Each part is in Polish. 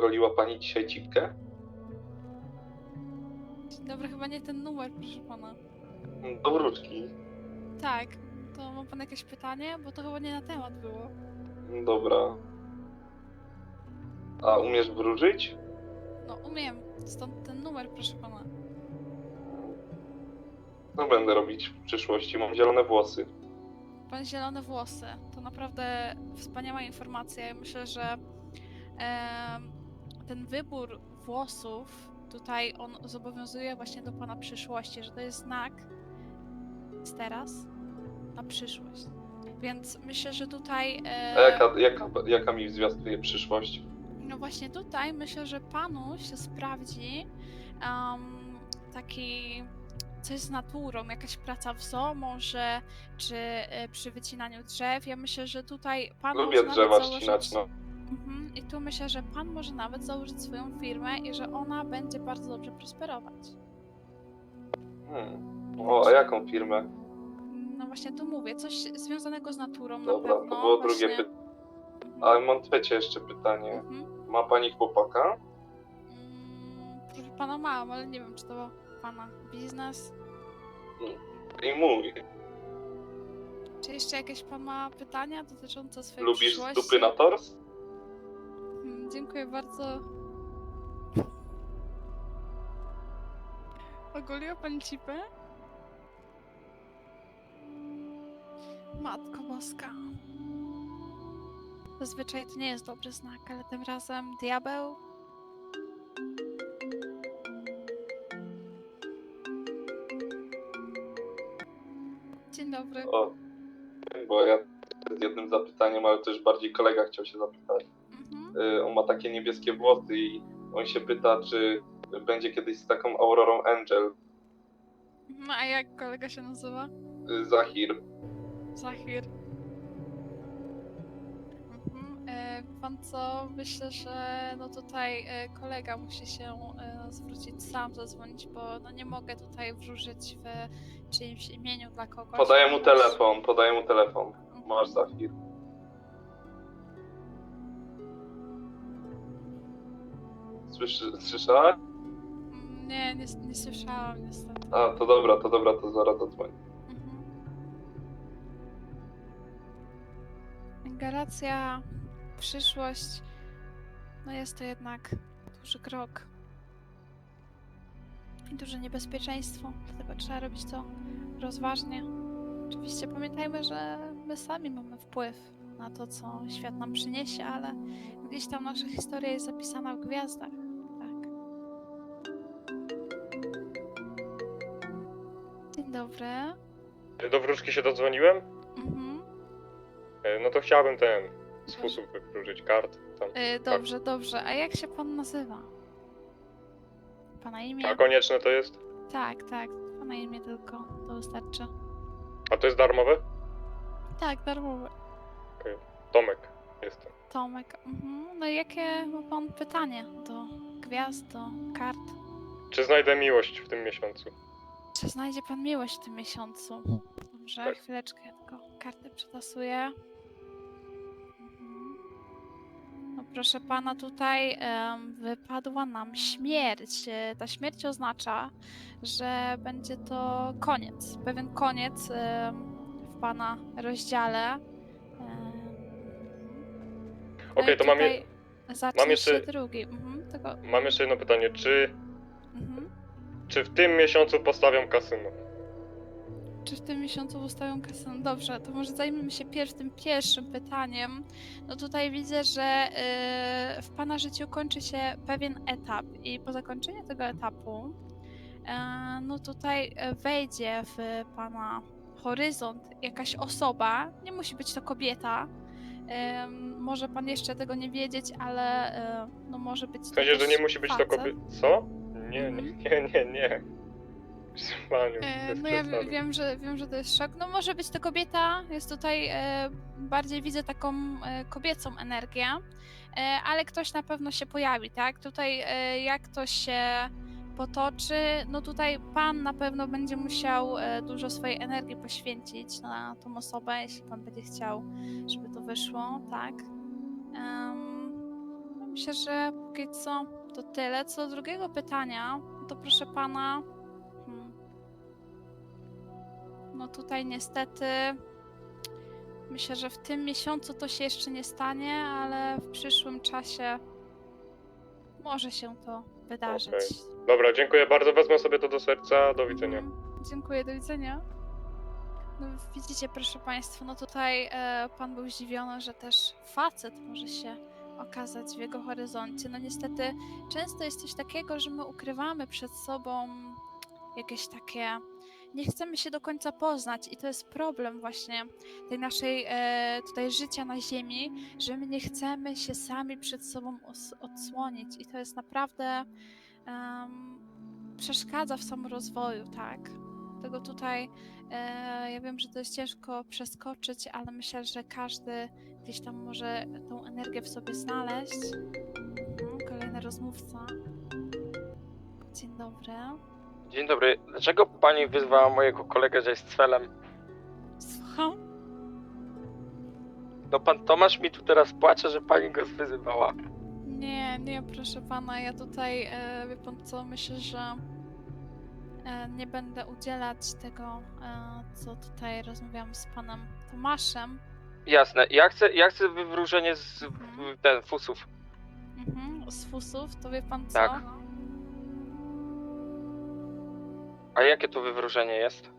ogoliła pani dzisiaj cipkę? Dobry, chyba nie ten numer, proszę pana. Do wróczki. Tak, to ma pan jakieś pytanie? Bo to chyba nie na temat było. Dobra. A umiesz wróżyć? No, umiem. Stąd ten numer, proszę pana. No będę robić w przyszłości. Mam zielone włosy. Pan zielone włosy. To naprawdę wspaniała informacja. Ja myślę, że em, ten wybór włosów tutaj on zobowiązuje właśnie do pana przyszłości, że to jest znak z teraz na przyszłość. Więc myślę, że tutaj. e, A jaka, jaka, jaka mi zwiastuje przyszłość? No właśnie tutaj myślę, że panu się sprawdzi um, taki coś z naturą, jakaś praca w zoo może, czy e, przy wycinaniu drzew. Ja myślę, że tutaj pan Lubię drzewa ścinać, no. Mhm. I tu myślę, że pan może nawet założyć swoją firmę i że ona będzie bardzo dobrze prosperować. Hmm. O, a jaką firmę? No właśnie tu mówię, coś związanego z naturą Dobra, na pewno. to było właśnie... drugie pytanie. Ale mam trzecie jeszcze pytanie. Mhm. Ma pani chłopaka? Mm, Proszę pana mam, ale nie wiem, czy to pana biznes. I mój. Czy jeszcze jakieś pan ma pytania dotyczące swojej Lubisz przyszłości? stupy na tors? Dziękuję bardzo. Ogoliła pani cipę? Matko boska. Zazwyczaj to nie jest dobry znak, ale tym razem diabeł. Dzień dobry. O, bo ja z jednym zapytaniem, ale też bardziej kolega chciał się zapytać. Y, On ma takie niebieskie włosy i on się pyta, czy będzie kiedyś z taką Aurorą Angel. No a jak kolega się nazywa? Y, Zahir. Zahir. Mhm. E, pan co? Myślę, że no tutaj e, kolega musi się e, zwrócić sam, zadzwonić, bo no nie mogę tutaj wróżyć w czyimś imieniu dla kogoś. Podaję mu telefon, podaję mu telefon. Mhm. Masz Zahir. Słyszy, słyszałaś? Nie, nie, nie słyszałam niestety. A, to dobra, to dobra, to zaraz zadzwonię. Mhm. Galacja, przyszłość, no jest to jednak duży krok i duże niebezpieczeństwo, dlatego trzeba robić to rozważnie. Oczywiście pamiętajmy, że my sami mamy wpływ na to, co świat nam przyniesie, ale gdzieś tam nasza historia jest zapisana w gwiazdach. Dobry. Do wróżki się dodzwoniłem? Mhm. E, No to chciałbym ten sposób wykróżyć kart. Tam. Y, dobrze, dobrze. A jak się pan nazywa? Pana imię? A konieczne to jest? Tak, tak. Pana imię tylko. To wystarczy. A to jest darmowe? Tak, darmowe. Tomek jestem. Tomek. Mhm. No i jakie ma pan pytanie do gwiazd, do kart? Czy znajdę miłość w tym miesiącu? Czy znajdzie pan miłość w tym miesiącu? Dobrze, Tak. chwileczkę, ja tylko kartę przetasuję. Mhm. No proszę pana, tutaj em, wypadła nam śmierć. E, Ta śmierć oznacza, że będzie to koniec, pewien koniec em, w pana rozdziale. No Okej, i to mam, je, zacznie jeszcze- drugi. Mhm, tylko, mam jeszcze jedno pytanie. Czy, mhm. Czy w tym miesiącu postawiam kasyno? Czy w tym miesiącu ustawią kasę? No Dobrze, to może zajmiemy się pierw tym pierwszym pytaniem. No tutaj widzę, że yy, w Pana życiu kończy się pewien etap i po zakończeniu tego etapu yy, no tutaj e, wejdzie w Pana horyzont jakaś osoba, nie musi być to kobieta, Ym, może Pan jeszcze tego nie wiedzieć, ale yy, no może być W to sensie, że nie musi być to facet. kobieta. Co? Nie, nie, Mhm. nie, nie, nie. Panią, E, bez No ja przesady. wiem, wiem, że wiem, że to jest szok. No może być to kobieta, jest tutaj e, bardziej widzę taką e, kobiecą energię, e, ale ktoś na pewno się pojawi, tak? Tutaj e, jak to się potoczy, no tutaj pan na pewno będzie musiał e, dużo swojej energii poświęcić na tą osobę, jeśli pan będzie chciał, żeby to wyszło, tak? Em, myślę, że póki co to tyle. Co do drugiego pytania, to proszę pana. Hmm, no tutaj niestety. Myślę, że w tym miesiącu to się jeszcze nie stanie, ale w przyszłym czasie może się to wydarzyć. Okej. Dobra, dziękuję bardzo, wezmę sobie to do serca, do widzenia. Mhm. Dziękuję, do widzenia. No, widzicie, proszę Państwa, no tutaj e, Pan był zdziwiony, że też facet może się okazać w jego horyzoncie. No niestety, często jest coś takiego, że my ukrywamy przed sobą jakieś takie. Nie chcemy się do końca poznać, i to jest problem właśnie tej naszej e, tutaj życia na Ziemi, że my nie chcemy się sami przed sobą odsłonić, i to jest naprawdę. em, przeszkadza w samorozwoju, tak. Tego tutaj e, ja wiem, że to jest ciężko przeskoczyć, ale myślę, że każdy gdzieś tam może tą energię w sobie znaleźć. Mhm, kolejny rozmówca. Dzień dobry. Dzień dobry. Dlaczego pani wyzwała mojego kolegę, że jest cfelem? Słucham? No pan Tomasz mi tu teraz płacze, że pani go wyzywała. Nie, nie, proszę pana, ja tutaj, e, wie pan co, myślę, że nie będę udzielać tego, e, co tutaj rozmawiałam z panem Tomaszem. Jasne. Ja chcę, ja chcę wywróżenie z w- ten fusów. Mhm, z fusów, to wie pan co? Tak. A jakie to wywróżenie jest?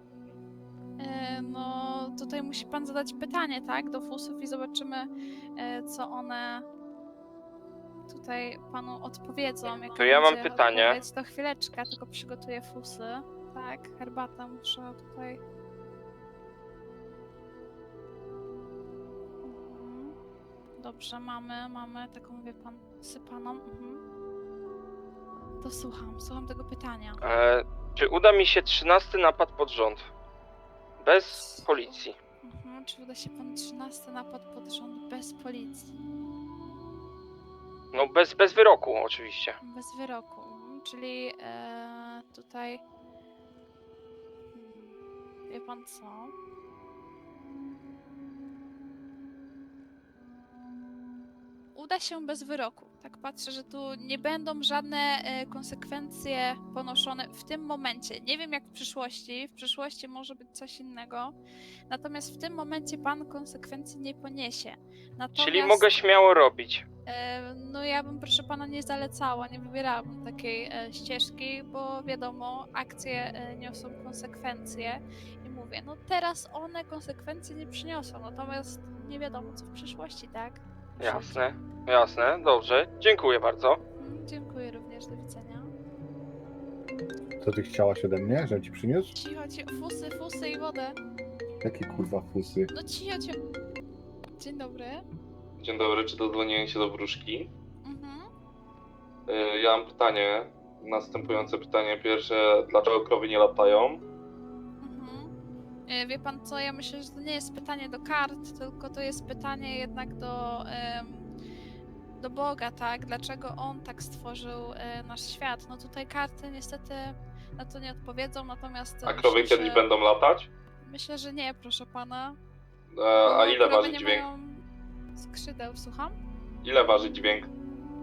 E, No, tutaj musi pan zadać pytanie, tak, do fusów i zobaczymy, e, co one tutaj panu odpowiedzą. Jaka To ja mam będzie pytanie. odpowiedź. To chwileczkę, tylko przygotuję fusy. Tak, herbatę muszę tutaj. Mhm. Dobrze, mamy, mamy taką, wie pan, sypaną. Mhm. To słucham, słucham tego pytania. E, czy uda mi się trzynasty napad pod rząd? Bez policji. Mhm, czy uda się pan 13 napad pod rząd bez policji? No bez, bez wyroku oczywiście. Bez wyroku. Czyli e, tutaj. Wie pan co? Uda się bez wyroku. Tak patrzę, że tu nie będą żadne e, konsekwencje ponoszone w tym momencie. Nie wiem jak w przyszłości. W przyszłości może być coś innego. Natomiast w tym momencie pan konsekwencji nie poniesie. Natomiast... Czyli mogę śmiało robić. E, No ja bym proszę pana nie zalecała, nie wybierałabym takiej e, ścieżki, bo wiadomo, akcje niosą konsekwencje i mówię, no teraz one konsekwencje nie przyniosą, natomiast nie wiadomo co w przyszłości, tak? Jasne, jasne, dobrze. Dziękuję bardzo. Mm, Dziękuję również, do widzenia. Co ty chciałaś ode mnie, żebym ci przyniósł? Cicho, cicho, fusy, fusy i wodę. Jakie kurwa fusy? No cicho, cicho. Dzień dobry. Dzień dobry, czy dodzwoniłem się do wróżki? Mhm. E, Ja mam pytanie, następujące pytanie. Pierwsze, dlaczego krowy nie latają? E, Wie pan co, ja myślę, że to nie jest pytanie do kart, tylko to jest pytanie jednak do, em, do Boga, tak? Dlaczego On tak stworzył e, nasz świat? No tutaj karty niestety na to nie odpowiedzą, natomiast... A krowy myślę, kiedyś że, będą latać? Myślę, że nie, proszę pana. E, A bo ile krowy waży nie dźwięk? mają skrzydeł, słucham? Ile waży dźwięk?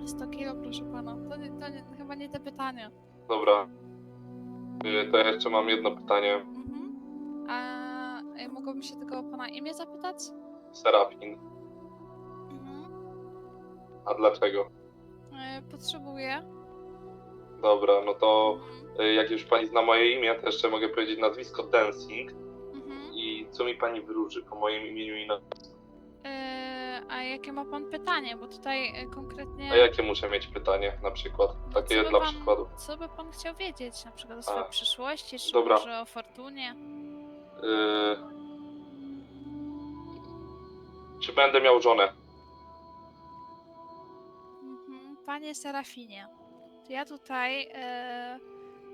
100 kilo, proszę pana. To, nie, to nie, chyba nie te pytania. Dobra. E, To ja jeszcze mam jedno pytanie. Mhm. A e, mogłabym się tylko o pana imię zapytać? Serafin. Mhm. A dlaczego? E, Potrzebuję. Dobra, no to Mhm. e, jak już pani zna moje imię, to jeszcze mogę powiedzieć nazwisko Dancing. Mhm. I co mi pani wróży po moim imieniu i nazwisku? E, a jakie ma pan pytanie? Bo tutaj e, konkretnie. A jakie muszę mieć pytanie na przykład? co Takie by dla pan, przykładu. Co by pan chciał wiedzieć? Na przykład o swojej A, przyszłości, czy dobra. może o fortunie? Yy... Czy będę miał żonę? Mhm. Panie Serafinie, to ja tutaj. E,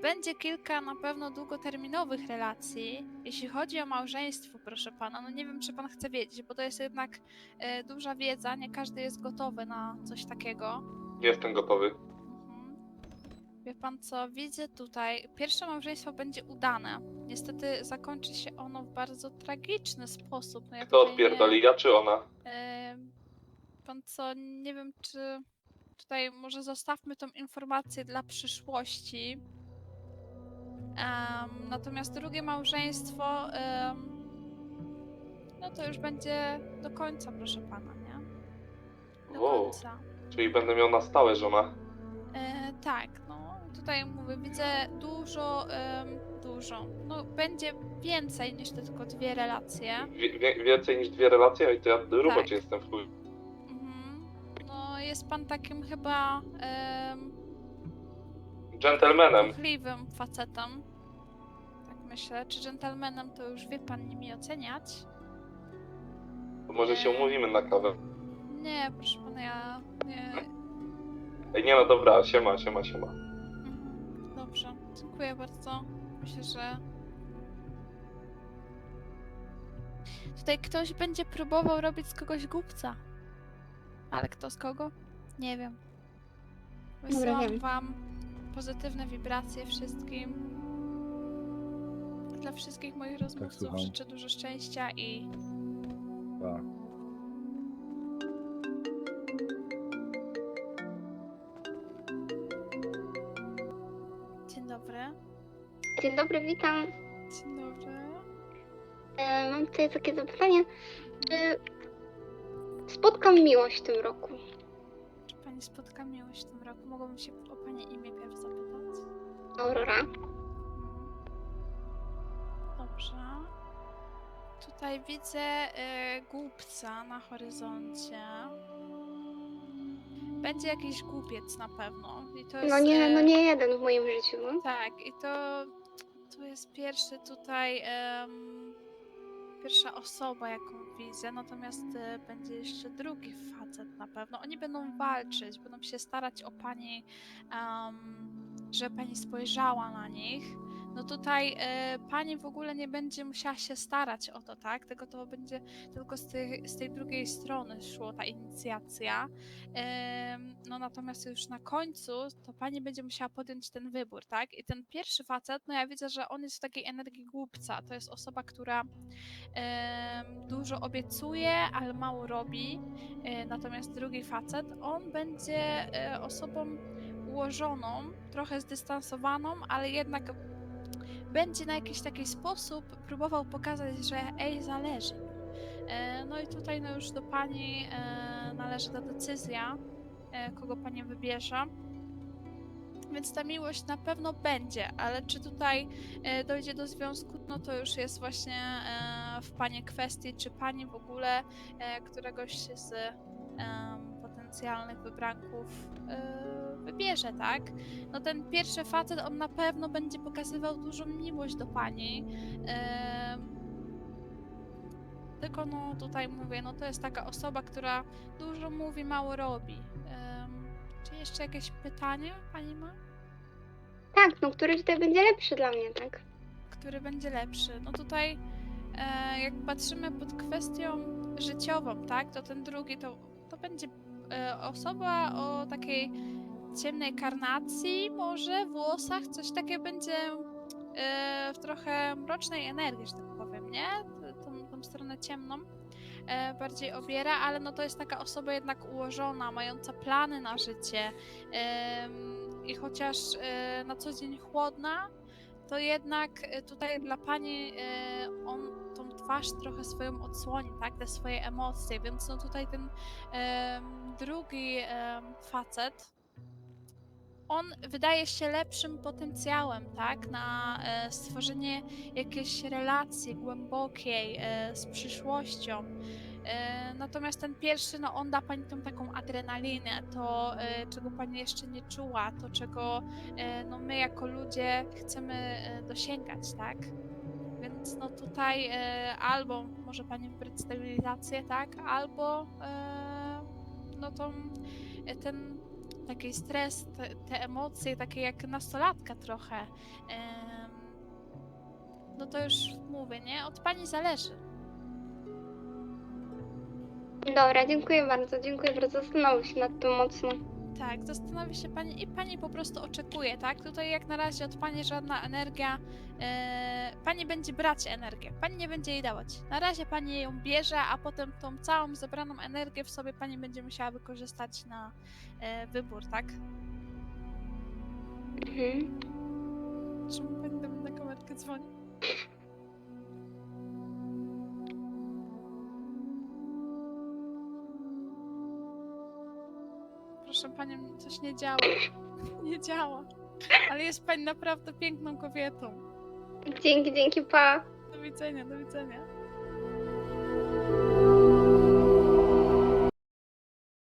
będzie kilka na pewno długoterminowych relacji. Jeśli chodzi o małżeństwo, proszę pana, no nie wiem, czy pan chce wiedzieć, bo to jest jednak e, duża wiedza. Nie każdy jest gotowy na coś takiego. Jestem gotowy. Wie pan co, widzę tutaj, pierwsze małżeństwo będzie udane. Niestety zakończy się ono w bardzo tragiczny sposób. No ja Kto tutaj odpierdoli, ja czy ona? Em, pan co, nie wiem czy tutaj może zostawmy tą informację dla przyszłości. Em, natomiast drugie małżeństwo, em, no to już będzie do końca, proszę pana, nie? Do Wow. końca. Czyli będę miał na stałe żonę. E, tak, tutaj mówię, widzę dużo, em, dużo. No będzie więcej niż te tylko dwie relacje. Wie, wie, więcej niż dwie relacje, i to ja rubać Tak. jestem w chuj. Mhm. No jest pan takim chyba em, Dżentelmenem. ruchliwym facetem. Tak myślę. Czy dżentelmenem to już wie pan nimi oceniać? To może się umówimy na kawę. Nie, proszę pana, ja nie. Ej, nie no dobra, siema, siema, siema. Dziękuję bardzo. Myślę, że. Tutaj ktoś będzie próbował robić z kogoś głupca. Ale kto z kogo? Nie wiem. Wysyłam wiem. wam pozytywne wibracje wszystkim. Dla wszystkich moich rozmówców słucham. życzę dużo szczęścia i Tak. Dzień dobry, witam. Dzień dobry. E, mam tutaj takie zapytanie. Czy spotkam miłość w tym roku? Czy pani spotka miłość w tym roku? Mogłabym się o pani imię pierw zapytać? Aurora. Dobrze. Tutaj widzę y, głupca na horyzoncie. Będzie jakiś głupiec na pewno. I to jest, No nie, no e, nie jeden w moim życiu. No. Tak, i to, to jest pierwszy tutaj. pierwsza osoba, jaką widzę, natomiast e, będzie jeszcze drugi facet na pewno. Oni będą walczyć, będą się starać o pani, em, żeby pani spojrzała na nich. No tutaj e, pani w ogóle nie będzie musiała się starać o to, tak? Tylko to będzie tylko z tej, z tej drugiej strony szło ta inicjacja. Em, No natomiast już na końcu to pani będzie musiała podjąć ten wybór, tak? I ten pierwszy facet, no ja widzę, że on jest w takiej energii głupca. To jest osoba, która em, dużo obiecuje, ale mało robi. E, Natomiast drugi facet, on będzie e, osobą ułożoną, trochę zdystansowaną, ale jednak będzie na jakiś taki sposób próbował pokazać, że ej, zależy. E, No i tutaj no już do pani e, należy ta decyzja, e, kogo pani wybierze. Więc ta miłość na pewno będzie, ale czy tutaj dojdzie do związku, no to już jest właśnie w pani kwestii, czy pani w ogóle któregoś z potencjalnych wybranków wybierze, tak? No ten pierwszy facet, on na pewno będzie pokazywał dużą miłość do pani. em, tylko no tutaj mówię, no to jest taka osoba, która dużo mówi, mało robi. Czy jeszcze jakieś pytanie pani ma? Tak, no który tutaj będzie lepszy dla mnie, tak? który będzie lepszy. No tutaj, e, jak patrzymy pod kwestią życiową, tak, to ten drugi to, to będzie e, osoba o takiej ciemnej karnacji, może włosach, coś takie będzie e, w trochę mrocznej energii, że tak powiem, nie? Tą, tą stronę ciemną e, bardziej obiera, ale no to jest taka osoba jednak ułożona, mająca plany na życie em, i chociaż e, na co dzień chłodna, to jednak e, tutaj dla pani e, on tą twarz trochę swoją odsłoni, tak, te swoje emocje, więc no tutaj ten em, drugi em, facet, on wydaje się lepszym potencjałem, tak, na e, stworzenie jakiejś relacji głębokiej e, z przyszłością. E, Natomiast ten pierwszy, no on da pani tą taką adrenalinę, to czego pani jeszcze nie czuła, to czego no my jako ludzie chcemy dosięgać, tak? Więc no tutaj albo może pani wybrać stabilizację, tak? Albo no tą, ten taki stres, te, te emocje, takie jak nastolatka trochę. em, no to już mówię, nie? Od pani zależy. Dobra, dziękuję bardzo, dziękuję bardzo. Zastanowię się nad tym mocno. Tak, zastanowi się pani i pani po prostu oczekuje, tak? Tutaj jak na razie od pani żadna energia, e, pani będzie brać energię, pani nie będzie jej dawać. Na razie pani ją bierze, a potem tą całą zebraną energię w sobie pani będzie musiała wykorzystać na e, wybór, tak? Mhm. Czemu pani do mnie na kamerkę dzwoni? Proszę panią, coś nie działa. Nie działa. Ale jest pani naprawdę piękną kobietą. Dzięki, dzięki, pa. Do widzenia, do widzenia.